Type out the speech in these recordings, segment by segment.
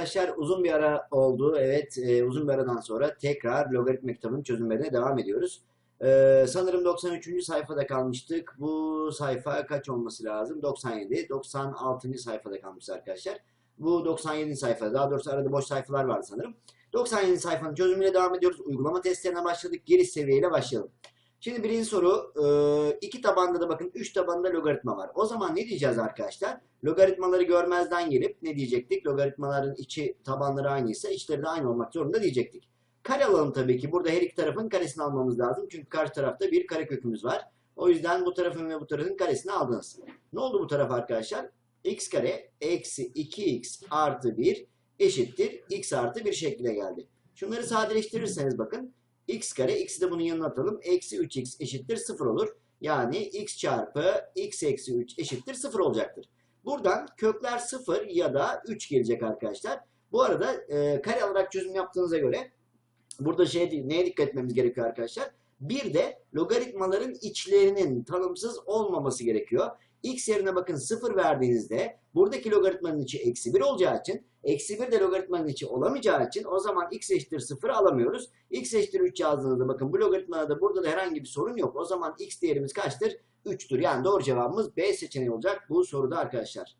arkadaşlar uzun bir ara oldu. Evet e, uzun bir aradan sonra tekrar logaritma kitabının çözümlerine devam ediyoruz. E, sanırım 93. sayfada kalmıştık. Bu sayfa kaç olması lazım? 97. 96. sayfada kalmışız arkadaşlar. Bu 97. sayfa. Daha doğrusu arada boş sayfalar var sanırım. 97. sayfanın çözümüyle devam ediyoruz. Uygulama testlerine başladık. Giriş seviyeyle başlayalım. Şimdi birinci soru. e, iki tabanda da bakın 3 tabanda logaritma var. O zaman ne diyeceğiz arkadaşlar? Logaritmaları görmezden gelip ne diyecektik? Logaritmaların içi tabanları aynıysa içleri de aynı olmak zorunda diyecektik. Kare alalım tabii ki. Burada her iki tarafın karesini almamız lazım. Çünkü karşı tarafta bir kare kökümüz var. O yüzden bu tarafın ve bu tarafın karesini aldınız. Ne oldu bu taraf arkadaşlar? x kare eksi 2x artı 1 eşittir x artı 1 şekline geldi. Şunları sadeleştirirseniz bakın x kare x'i de bunun yanına atalım. Eksi 3x eşittir 0 olur. Yani x çarpı x eksi 3 eşittir 0 olacaktır. Buradan kökler 0 ya da 3 gelecek arkadaşlar. Bu arada e, kare alarak çözüm yaptığınıza göre burada şey neye dikkat etmemiz gerekiyor arkadaşlar? Bir de logaritmaların içlerinin tanımsız olmaması gerekiyor. X yerine bakın 0 verdiğinizde buradaki logaritmanın içi eksi 1 olacağı için eksi 1 de logaritmanın içi olamayacağı için o zaman x eşittir 0 alamıyoruz. x eşittir 3 yazdığınızda bakın bu logaritmada da burada da herhangi bir sorun yok. O zaman x değerimiz kaçtır? 3'tür. Yani doğru cevabımız B seçeneği olacak bu soruda arkadaşlar.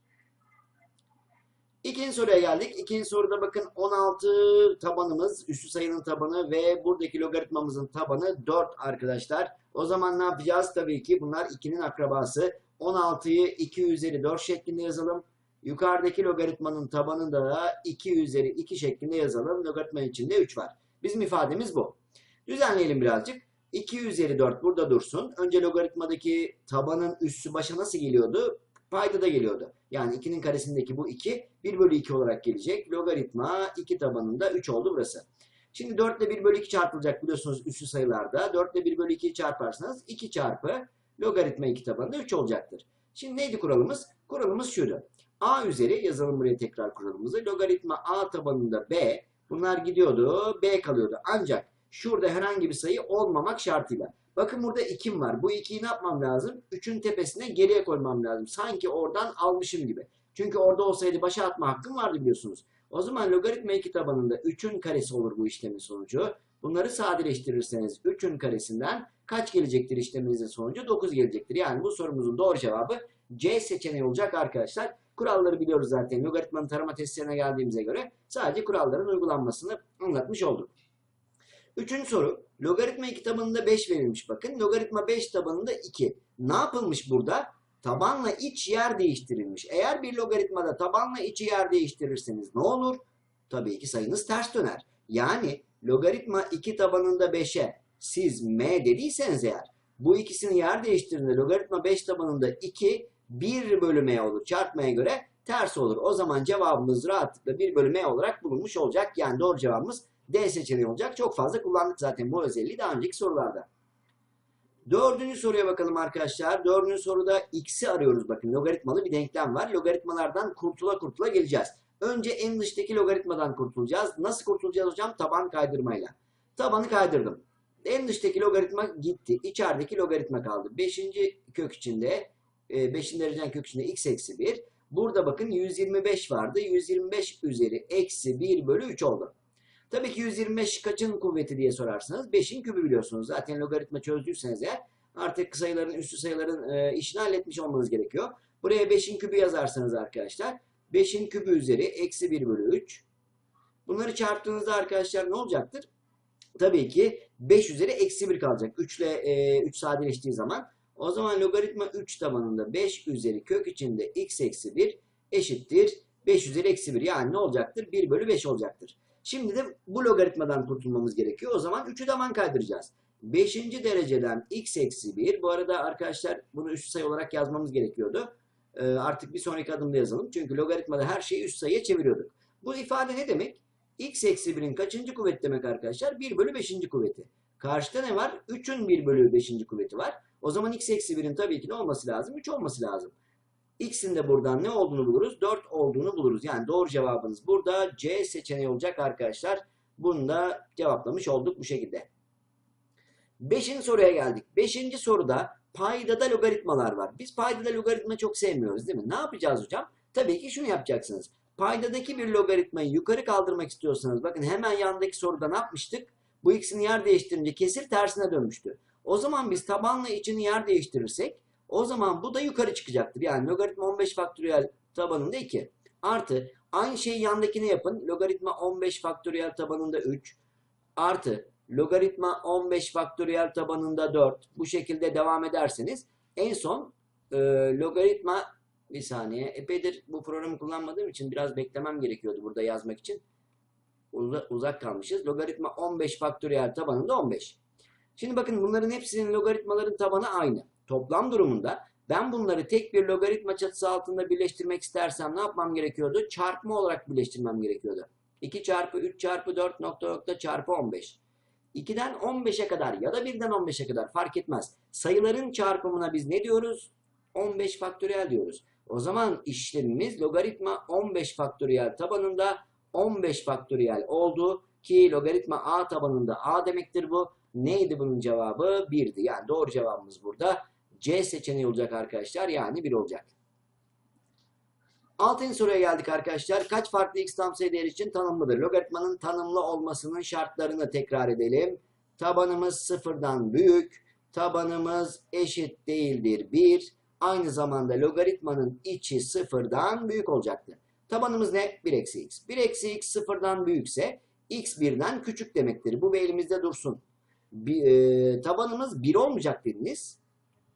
İkinci soruya geldik. İkinci soruda bakın 16 tabanımız, üstü sayının tabanı ve buradaki logaritmamızın tabanı 4 arkadaşlar. O zaman ne yapacağız? Tabii ki bunlar 2'nin akrabası. 16'yı 2 üzeri 4 şeklinde yazalım. Yukarıdaki logaritmanın tabanını da 2 üzeri 2 şeklinde yazalım. Logaritmanın içinde 3 var. Bizim ifademiz bu. Düzenleyelim birazcık. 2 üzeri 4 burada dursun. Önce logaritmadaki tabanın üssü başa nasıl geliyordu? Paydada geliyordu. Yani 2'nin karesindeki bu 2 1 bölü 2 olarak gelecek. Logaritma 2 tabanında 3 oldu burası. Şimdi 4 ile 1 bölü 2 çarpılacak biliyorsunuz üssü sayılarda. 4 ile 1 bölü 2'yi çarparsanız 2 çarpı logaritma 2 tabanında 3 olacaktır. Şimdi neydi kuralımız? Kuralımız şuydu. A üzeri yazalım buraya tekrar kuralımızı. Logaritma A tabanında B. Bunlar gidiyordu. B kalıyordu. Ancak şurada herhangi bir sayı olmamak şartıyla. Bakın burada 2'm var. Bu 2'yi ne yapmam lazım? 3'ün tepesine geriye koymam lazım. Sanki oradan almışım gibi. Çünkü orada olsaydı başa atma hakkım vardı biliyorsunuz. O zaman logaritma 2 tabanında 3'ün karesi olur bu işlemin sonucu. Bunları sadeleştirirseniz 3'ün karesinden kaç gelecektir işleminizin sonucu? 9 gelecektir. Yani bu sorumuzun doğru cevabı C seçeneği olacak arkadaşlar. Kuralları biliyoruz zaten. Logaritmanın tarama testlerine geldiğimize göre sadece kuralların uygulanmasını anlatmış olduk. Üçüncü soru. Logaritma 2 tabanında 5 verilmiş. Bakın logaritma 5 tabanında 2. Ne yapılmış burada? Tabanla iç yer değiştirilmiş. Eğer bir logaritmada tabanla içi yer değiştirirseniz ne olur? Tabii ki sayınız ters döner. Yani logaritma 2 tabanında 5'e siz m dediyseniz eğer bu ikisini yer değiştirdiğinde logaritma 5 tabanında 2 1 bölü m olur. Çarpmaya göre ters olur. O zaman cevabımız rahatlıkla 1 bölü m olarak bulunmuş olacak. Yani doğru cevabımız D seçeneği olacak. Çok fazla kullandık zaten bu özelliği daha önceki sorularda. Dördüncü soruya bakalım arkadaşlar. Dördüncü soruda x'i arıyoruz. Bakın logaritmalı bir denklem var. Logaritmalardan kurtula kurtula geleceğiz. Önce en dıştaki logaritmadan kurtulacağız. Nasıl kurtulacağız hocam? Taban kaydırmayla. Tabanı kaydırdım. En dıştaki logaritma gitti. İçerideki logaritma kaldı. Beşinci kök içinde, e, beşinci dereceden kök içinde x eksi 1. Burada bakın 125 vardı. 125 üzeri eksi 1 bölü 3 oldu. Tabii ki 125 kaçın kuvveti diye sorarsanız 5'in kübü biliyorsunuz. Zaten logaritma çözdüyseniz eğer artık sayıların üstü sayıların e, işini halletmiş olmanız gerekiyor. Buraya 5'in kübü yazarsanız arkadaşlar 5'in kübü üzeri eksi 1 bölü 3. Bunları çarptığınızda arkadaşlar ne olacaktır? Tabii ki 5 üzeri eksi 1 kalacak. 3 ile e, 3 sadeleştiği zaman. O zaman logaritma 3 tabanında 5 üzeri kök içinde x eksi 1 eşittir 5 üzeri eksi 1. Yani ne olacaktır? 1 bölü 5 olacaktır. Şimdi de bu logaritmadan kurtulmamız gerekiyor. O zaman 3'ü taban kaydıracağız. 5. dereceden x eksi 1. Bu arada arkadaşlar bunu üst sayı olarak yazmamız gerekiyordu. Ee, artık bir sonraki adımda yazalım. Çünkü logaritmada her şeyi üst sayıya çeviriyorduk. Bu ifade ne demek? x eksi 1'in kaçıncı kuvveti demek arkadaşlar? 1 bölü 5. kuvveti. Karşıda ne var? 3'ün 1 bölü 5. kuvveti var. O zaman x eksi 1'in tabii ki ne olması lazım? 3 olması lazım. X'in de buradan ne olduğunu buluruz? 4 olduğunu buluruz. Yani doğru cevabınız burada C seçeneği olacak arkadaşlar. Bunu da cevaplamış olduk bu şekilde. Beşinci soruya geldik. Beşinci soruda paydada logaritmalar var. Biz paydada logaritma çok sevmiyoruz değil mi? Ne yapacağız hocam? Tabii ki şunu yapacaksınız. paydadaki bir logaritmayı yukarı kaldırmak istiyorsanız bakın hemen yandaki soruda ne yapmıştık? Bu x'in yer değiştirince kesir tersine dönmüştü. O zaman biz tabanla içini yer değiştirirsek o zaman bu da yukarı çıkacaktır. Yani logaritma 15 faktöriyel tabanında 2. Artı aynı şeyi yandakine yapın. Logaritma 15 faktöriyel tabanında 3. Artı logaritma 15 faktöriyel tabanında 4. Bu şekilde devam ederseniz en son e, logaritma bir saniye epeydir bu programı kullanmadığım için biraz beklemem gerekiyordu burada yazmak için. Uza- uzak kalmışız. Logaritma 15 faktöriyel tabanında 15. Şimdi bakın bunların hepsinin logaritmaların tabanı aynı. Toplam durumunda ben bunları tek bir logaritma çatısı altında birleştirmek istersem ne yapmam gerekiyordu? Çarpma olarak birleştirmem gerekiyordu. 2 çarpı 3 çarpı 4 nokta nokta çarpı 15. 2'den 15'e kadar ya da 1'den 15'e kadar fark etmez. Sayıların çarpımına biz ne diyoruz? 15 faktöriyel diyoruz. O zaman işlemimiz logaritma 15 faktöriyel tabanında 15 faktöriyel oldu ki logaritma a tabanında a demektir bu. Neydi bunun cevabı? 1'di. Yani doğru cevabımız burada C seçeneği olacak arkadaşlar. Yani 1 olacak. Altıncı soruya geldik arkadaşlar. Kaç farklı x tam sayı değeri için tanımlıdır? Logaritmanın tanımlı olmasının şartlarını tekrar edelim. Tabanımız sıfırdan büyük. Tabanımız eşit değildir 1. Aynı zamanda logaritmanın içi sıfırdan büyük olacaktır. Tabanımız ne? 1 eksi x. 1 eksi x sıfırdan büyükse x birden küçük demektir. Bu bir elimizde dursun. Bir, e, tabanımız 1 olmayacak dediniz.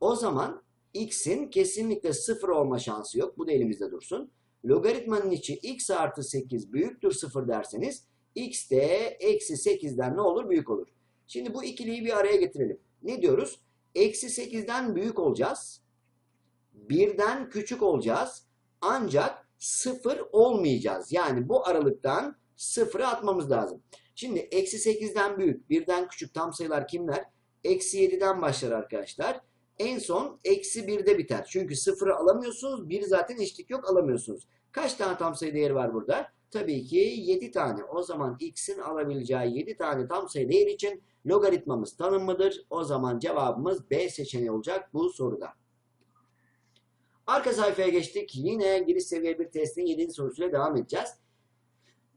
O zaman x'in kesinlikle 0 olma şansı yok. Bu da elimizde dursun. Logaritmanın içi x artı 8 büyüktür 0 derseniz x de eksi 8'den ne olur? Büyük olur. Şimdi bu ikiliyi bir araya getirelim. Ne diyoruz? Eksi 8'den büyük olacağız. 1'den küçük olacağız. Ancak 0 olmayacağız. Yani bu aralıktan 0'ı atmamız lazım. Şimdi eksi 8'den büyük, 1'den küçük tam sayılar kimler? Eksi 7'den başlar arkadaşlar. En son eksi 1'de biter. Çünkü 0'ı alamıyorsunuz. 1 zaten eşitlik yok alamıyorsunuz. Kaç tane tam sayı değeri var burada? Tabii ki 7 tane. O zaman x'in alabileceği 7 tane tam sayı değer için logaritmamız tanımlıdır. O zaman cevabımız B seçeneği olacak bu soruda. Arka sayfaya geçtik. Yine giriş seviye bir testin 7. sorusuyla devam edeceğiz.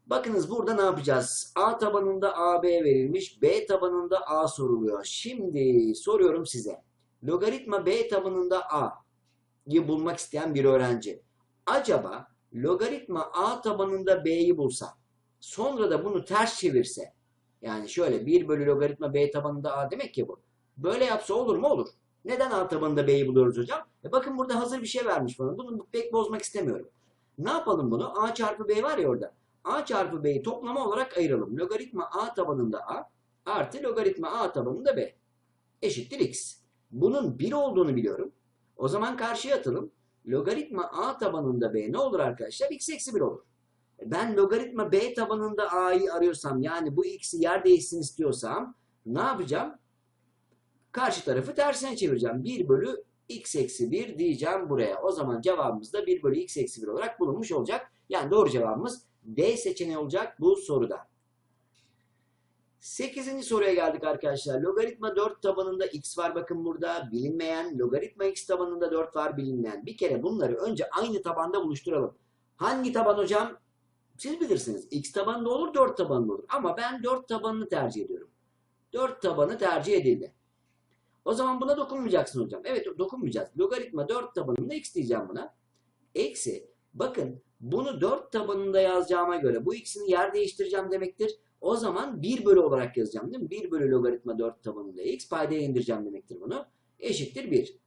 Bakınız burada ne yapacağız? A tabanında AB verilmiş, B tabanında A soruluyor. Şimdi soruyorum size. Logaritma B tabanında A'yı bulmak isteyen bir öğrenci. Acaba logaritma A tabanında B'yi bulsa, sonra da bunu ters çevirse, yani şöyle 1 bölü logaritma B tabanında A demek ki bu. Böyle yapsa olur mu? Olur. Neden A tabanında B'yi buluyoruz hocam? E bakın burada hazır bir şey vermiş bana. Bunu pek bozmak istemiyorum. Ne yapalım bunu? A çarpı B var ya orada. A çarpı B'yi toplama olarak ayıralım. Logaritma A tabanında A artı logaritma A tabanında B eşittir X. Bunun 1 olduğunu biliyorum. O zaman karşıya atalım. Logaritma A tabanında B ne olur arkadaşlar? X eksi 1 olur. Ben logaritma B tabanında A'yı arıyorsam yani bu X'i yer değişsin istiyorsam ne yapacağım? Karşı tarafı tersine çevireceğim. 1 bölü X eksi 1 diyeceğim buraya. O zaman cevabımız da 1 bölü X eksi 1 olarak bulunmuş olacak. Yani doğru cevabımız D seçeneği olacak bu soruda. 8. soruya geldik arkadaşlar. Logaritma 4 tabanında x var bakın burada bilinmeyen. Logaritma x tabanında 4 var bilinmeyen. Bir kere bunları önce aynı tabanda buluşturalım. Hangi taban hocam? Siz bilirsiniz. X tabanında olur 4 tabanında olur. Ama ben 4 tabanını tercih ediyorum. 4 tabanı tercih edildi. O zaman buna dokunmayacaksın hocam. Evet dokunmayacağız. Logaritma 4 tabanında x diyeceğim buna. Eksi. Bakın bunu 4 tabanında yazacağıma göre bu x'ini yer değiştireceğim demektir. O zaman 1 bölü olarak yazacağım değil mi? 1 bölü logaritma 4 tabanında x paydaya indireceğim demektir bunu. Eşittir 1.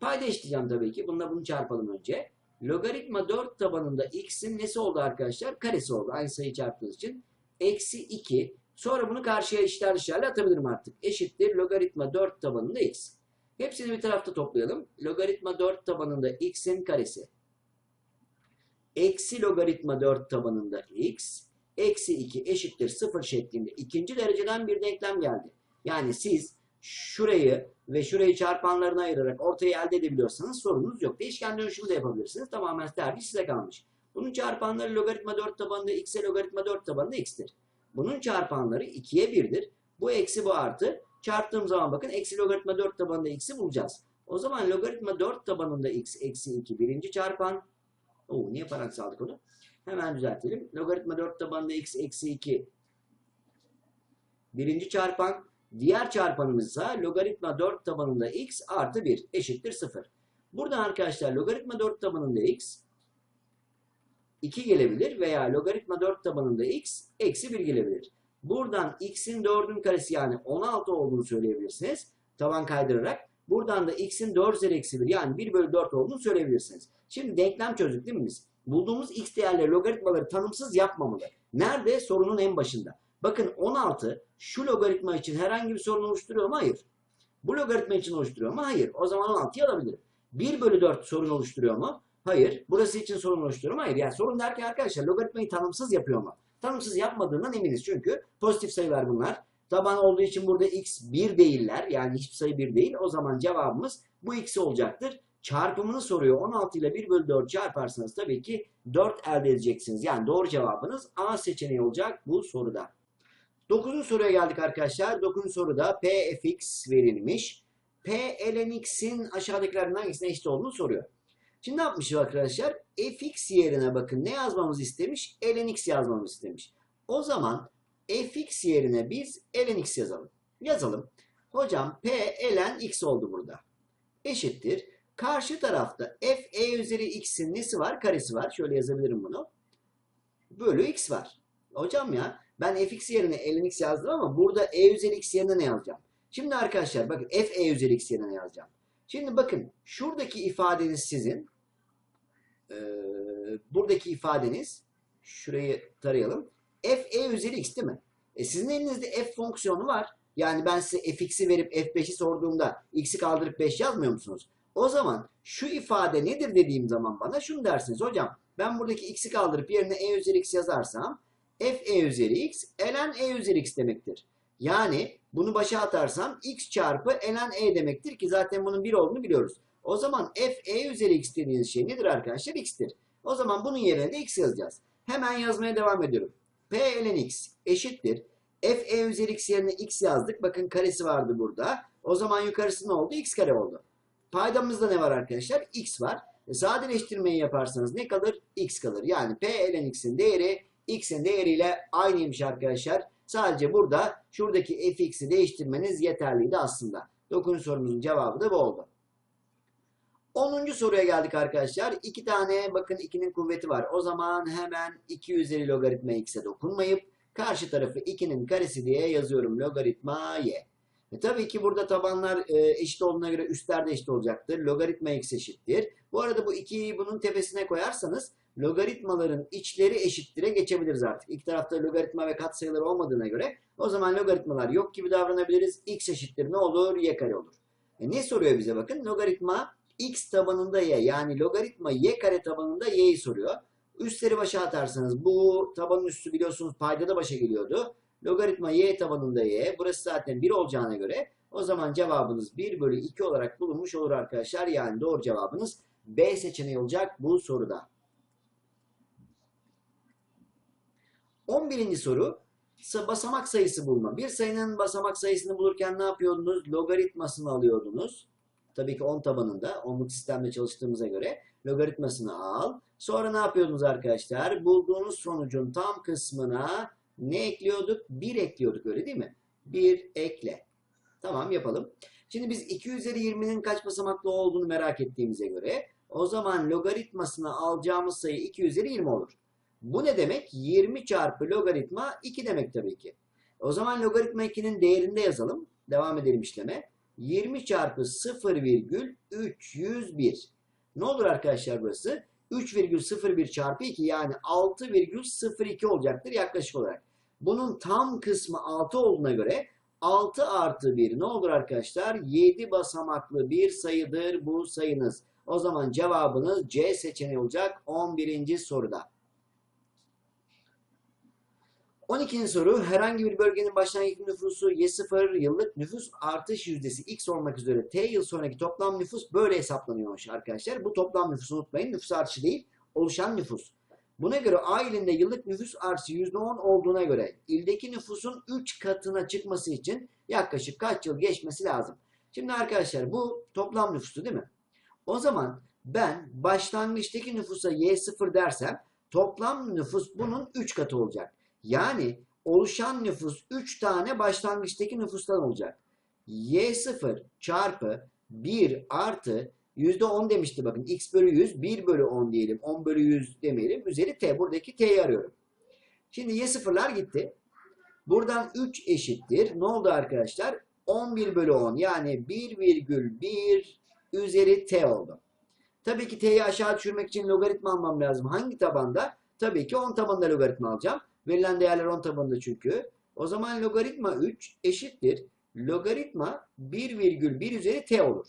Payda eşitleyeceğim tabii ki. Bununla bunu çarpalım önce. Logaritma 4 tabanında x'in nesi oldu arkadaşlar? Karesi oldu. Aynı sayı çarptığınız için. Eksi 2. Sonra bunu karşıya işler dışarıda atabilirim artık. Eşittir logaritma 4 tabanında x. Hepsini bir tarafta toplayalım. Logaritma 4 tabanında x'in karesi. Eksi logaritma 4 tabanında x eksi 2 eşittir 0 şeklinde ikinci dereceden bir denklem geldi. Yani siz şurayı ve şurayı çarpanlarına ayırarak ortayı elde edebiliyorsanız sorunuz yok. Değişken dönüşümü de yapabilirsiniz. Tamamen tercih size kalmış. Bunun çarpanları logaritma 4 tabanında x'e logaritma 4 tabanında x'tir. Bunun çarpanları 2'ye 1'dir. Bu eksi bu artı. Çarptığım zaman bakın eksi logaritma 4 tabanında x'i bulacağız. O zaman logaritma 4 tabanında x eksi 2 birinci çarpan. Oo, niye parantez aldık onu? Hemen düzeltelim. Logaritma 4 tabanında x eksi 2 birinci çarpan. Diğer çarpanımız ise logaritma 4 tabanında x artı 1 eşittir 0. Buradan arkadaşlar logaritma 4 tabanında x 2 gelebilir veya logaritma 4 tabanında x eksi 1 gelebilir. Buradan x'in 4'ün karesi yani 16 olduğunu söyleyebilirsiniz. Taban kaydırarak. Buradan da x'in 4 üzeri eksi 1 yani 1 bölü 4 olduğunu söyleyebilirsiniz. Şimdi denklem çözdük değil mi biz? Bulduğumuz x değerleri logaritmaları tanımsız yapmamalı. Nerede? Sorunun en başında. Bakın 16 şu logaritma için herhangi bir sorun oluşturuyor mu? Hayır. Bu logaritma için oluşturuyor mu? Hayır. O zaman 16'yı alabilirim. 1 bölü 4 sorun oluşturuyor mu? Hayır. Burası için sorun oluşturuyor mu? Hayır. Yani sorun derken arkadaşlar logaritmayı tanımsız yapıyor mu? Tanımsız yapmadığından eminiz. Çünkü pozitif sayılar bunlar. Taban olduğu için burada x 1 değiller. Yani hiçbir sayı 1 değil. O zaman cevabımız bu x olacaktır. Çarpımını soruyor. 16 ile 1 bölü 4 çarparsanız tabii ki 4 elde edeceksiniz. Yani doğru cevabınız A seçeneği olacak bu soruda. 9. soruya geldik arkadaşlar. 9. soruda p fx verilmiş. p ln x'in aşağıdakilerden hangisine eşit olduğunu soruyor. Şimdi ne yapmış arkadaşlar? fx yerine bakın ne yazmamızı istemiş? ln x yazmamızı istemiş. O zaman fx yerine biz ln x yazalım. Yazalım. Hocam p ln x oldu burada. Eşittir. Karşı tarafta f e üzeri x'in nesi var? Karesi var. Şöyle yazabilirim bunu. Bölü x var. Hocam ya ben fx yerine ln x yazdım ama burada e üzeri x yerine ne yazacağım? Şimdi arkadaşlar bakın f e üzeri x yerine ne yazacağım? Şimdi bakın şuradaki ifadeniz sizin ee, buradaki ifadeniz şurayı tarayalım. f e üzeri x değil mi? E sizin elinizde f fonksiyonu var. Yani ben size fx'i verip f5'i sorduğumda x'i kaldırıp 5 yazmıyor musunuz? O zaman şu ifade nedir dediğim zaman bana şunu dersiniz. Hocam ben buradaki x'i kaldırıp yerine e üzeri x yazarsam f e üzeri x ln e üzeri x demektir. Yani bunu başa atarsam x çarpı ln e demektir ki zaten bunun 1 olduğunu biliyoruz. O zaman f e üzeri x dediğiniz şey nedir arkadaşlar? x'tir. O zaman bunun yerine de x yazacağız. Hemen yazmaya devam ediyorum. p ln x eşittir. f e üzeri x yerine x yazdık. Bakın karesi vardı burada. O zaman yukarısı ne oldu? x kare oldu. Paydamızda ne var arkadaşlar? x var. E, sadeleştirmeyi yaparsanız ne kalır? x kalır. Yani p ln x'in değeri x'in değeriyle aynıymış arkadaşlar. Sadece burada şuradaki fx'i değiştirmeniz yeterliydi aslında. 9. sorumuzun cevabı da bu oldu. 10. soruya geldik arkadaşlar. 2 tane bakın 2'nin kuvveti var. O zaman hemen 2 üzeri logaritma x'e dokunmayıp karşı tarafı 2'nin karesi diye yazıyorum. Logaritma y. E tabii ki burada tabanlar e, eşit olduğuna göre üstler de eşit olacaktır. Logaritma x eşittir. Bu arada bu 2'yi bunun tepesine koyarsanız logaritmaların içleri eşittire geçebiliriz artık. İlk tarafta logaritma ve katsayılar olmadığına göre o zaman logaritmalar yok gibi davranabiliriz. x eşittir ne olur? y kare olur. E ne soruyor bize bakın? Logaritma x tabanında y yani logaritma y kare tabanında y'yi soruyor. Üstleri başa atarsanız bu tabanın üstü biliyorsunuz paydada başa geliyordu. Logaritma y tabanında y. Burası zaten 1 olacağına göre o zaman cevabınız 1 bölü 2 olarak bulunmuş olur arkadaşlar. Yani doğru cevabınız B seçeneği olacak bu soruda. 11. soru basamak sayısı bulma. Bir sayının basamak sayısını bulurken ne yapıyordunuz? Logaritmasını alıyordunuz. Tabii ki 10 tabanında, onluk sistemde çalıştığımıza göre logaritmasını al. Sonra ne yapıyordunuz arkadaşlar? Bulduğunuz sonucun tam kısmına ne ekliyorduk? 1 ekliyorduk öyle değil mi? 1 ekle. Tamam yapalım. Şimdi biz 2 üzeri 20'nin kaç basamaklı olduğunu merak ettiğimize göre o zaman logaritmasını alacağımız sayı 2 üzeri 20 olur. Bu ne demek? 20 çarpı logaritma 2 demek tabii ki. O zaman logaritma 2'nin değerinde yazalım. Devam edelim işleme. 20 çarpı 0,301. Ne olur arkadaşlar burası? 3,01 çarpı 2 yani 6,02 olacaktır yaklaşık olarak. Bunun tam kısmı 6 olduğuna göre 6 artı 1 ne olur arkadaşlar? 7 basamaklı bir sayıdır bu sayınız. O zaman cevabınız C seçeneği olacak 11. soruda. 12. soru herhangi bir bölgenin başlangıç nüfusu Y0 yıllık nüfus artış yüzdesi X olmak üzere T yıl sonraki toplam nüfus böyle hesaplanıyormuş arkadaşlar. Bu toplam nüfusu unutmayın. Nüfus artışı değil, oluşan nüfus. Buna göre A yıllık nüfus artışı %10 olduğuna göre ildeki nüfusun 3 katına çıkması için yaklaşık kaç yıl geçmesi lazım? Şimdi arkadaşlar bu toplam nüfusu değil mi? O zaman ben başlangıçtaki nüfusa Y0 dersem Toplam nüfus bunun 3 katı olacak. Yani oluşan nüfus 3 tane başlangıçtaki nüfustan olacak. Y0 çarpı 1 artı %10 demişti bakın. X bölü 100, 1 bölü 10 diyelim. 10 bölü 100 demeyelim. Üzeri T. Buradaki T'yi arıyorum. Şimdi Y0'lar gitti. Buradan 3 eşittir. Ne oldu arkadaşlar? 11 bölü 10 yani 1,1 üzeri T oldu. Tabii ki T'yi aşağı düşürmek için logaritma almam lazım. Hangi tabanda? Tabii ki 10 tabanında logaritma alacağım. Verilen değerler 10 tabanında çünkü. O zaman logaritma 3 eşittir. Logaritma 1,1 üzeri T olur.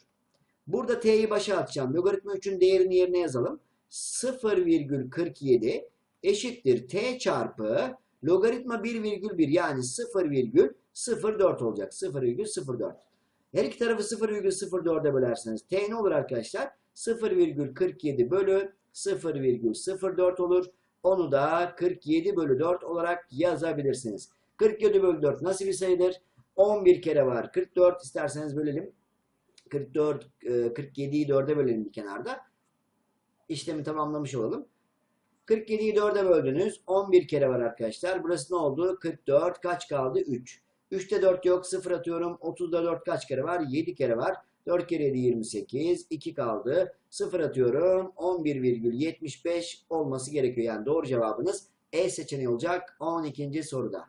Burada T'yi başa atacağım. Logaritma 3'ün değerini yerine yazalım. 0,47 eşittir T çarpı logaritma 1,1 yani 0,04 olacak. 0,04. Her iki tarafı 0,04'e bölerseniz T ne olur arkadaşlar? 0,47 bölü 0,04 olur. Onu da 47 bölü 4 olarak yazabilirsiniz. 47 bölü 4 nasıl bir sayıdır? 11 kere var. 44 isterseniz bölelim. 44, e, 47'yi 4'e bölelim bir kenarda. İşlemi tamamlamış olalım. 47'yi 4'e böldünüz. 11 kere var arkadaşlar. Burası ne oldu? 44. Kaç kaldı? 3. 3'te 4 yok. 0 atıyorum. 30'da 4 kaç kere var? 7 kere var. 4 kere 7 28. 2 kaldı. 0 atıyorum. 11,75 olması gerekiyor. Yani doğru cevabınız E seçeneği olacak 12. soruda.